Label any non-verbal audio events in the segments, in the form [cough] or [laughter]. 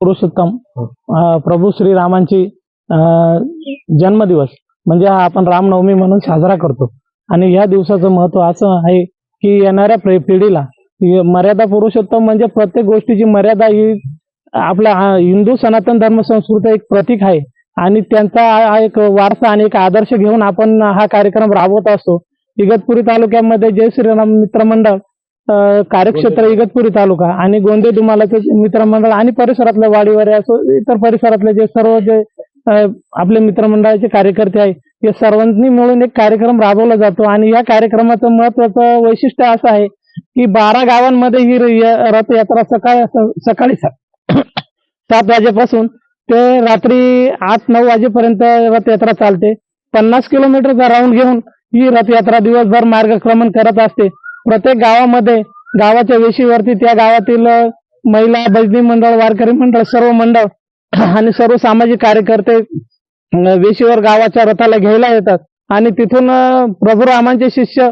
पुरुषोत्तम अं, प्रभू श्रीरामांची जन्मदिवस. म्हणजे हा आपण रामनवमी म्हणून साजरा करतो. आणि या दिवसाचं महत्त्व असं आहे की येणाऱ्या पिढीला ही मर्यादा पुरुषोत्तम म्हणजे प्रत्येक गोष्टीची मर्यादा ही आपल्या हा हिंदू सनातन धर्म संस्कृती एक प्रतीक आहे. आणि त्यांचा हा एक वारसा आणि एक आदर्श घेऊन आपण हा कार्यक्रम राबवत असतो. इगतपुरी तालुक्यामध्ये जय श्रीराम मित्र मंडळ अं, कार्यक्षेत्र इगतपुरी तालुका आणि गोंदे दुमालाचं मित्रमंडळ आणि परिसरातले वाडीवारे असो इतर परिसरातले जे सर्व जे आपले मित्रमंडळाचे कार्यकर्ते आहे हे सर्वांनी मिळून एक कार्यक्रम राबवला जातो. आणि या कार्यक्रमाचं महत्वाचं वैशिष्ट्य असं आहे की बारा गावांमध्ये ही रथयात्रा सकाळ सकाळी सात वाजेपासून ते रात्री आठ नऊ वाजेपर्यंत रथयात्रा चालते. पन्नास किलोमीटरचा राऊंड घेऊन ही रथयात्रा दिवसभर मार्गक्रमण करत असते. प्रत्येक गावामध्ये गावाच्या वेशीवरती त्या गावातील महिला भजनी मंडळ वारकरी मंडळ सर्व मंडळ [clears throat] आणि सर्व सामाजिक कार्यकर्ते वेशीवर गावाच्या रथाला घ्यायला येतात. आणि तिथून प्रभू रामांचे शिष्य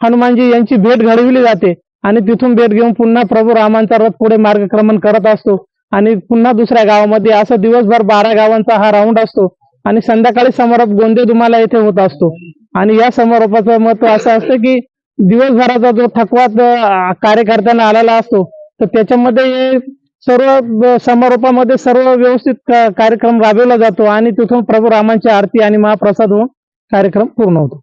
हनुमानजी यांची भेट घडविली जाते. आणि तिथून भेट घेऊन पुन्हा प्रभू रामांचा रथ पुढे मार्गक्रमण करत असतो. आणि पुन्हा दुसऱ्या गावामध्ये असं दिवसभर बारा गावांचा हा राऊंड असतो आणि संध्याकाळी समारोप गोंदे दुमाला येथे होत असतो. आणि या समारोपाचं महत्त्व असं असतं की दिवसभराचा जो थकवा कार्यकर्त्यांना आलेला असतो तर त्याच्यामध्ये सर्व समारोपामध्ये सर्व व्यवस्थित कार्यक्रम राबवला जातो आणि तिथून प्रभू रामांची आरती आणि महाप्रसाद होऊन कार्यक्रम पूर्ण होतो.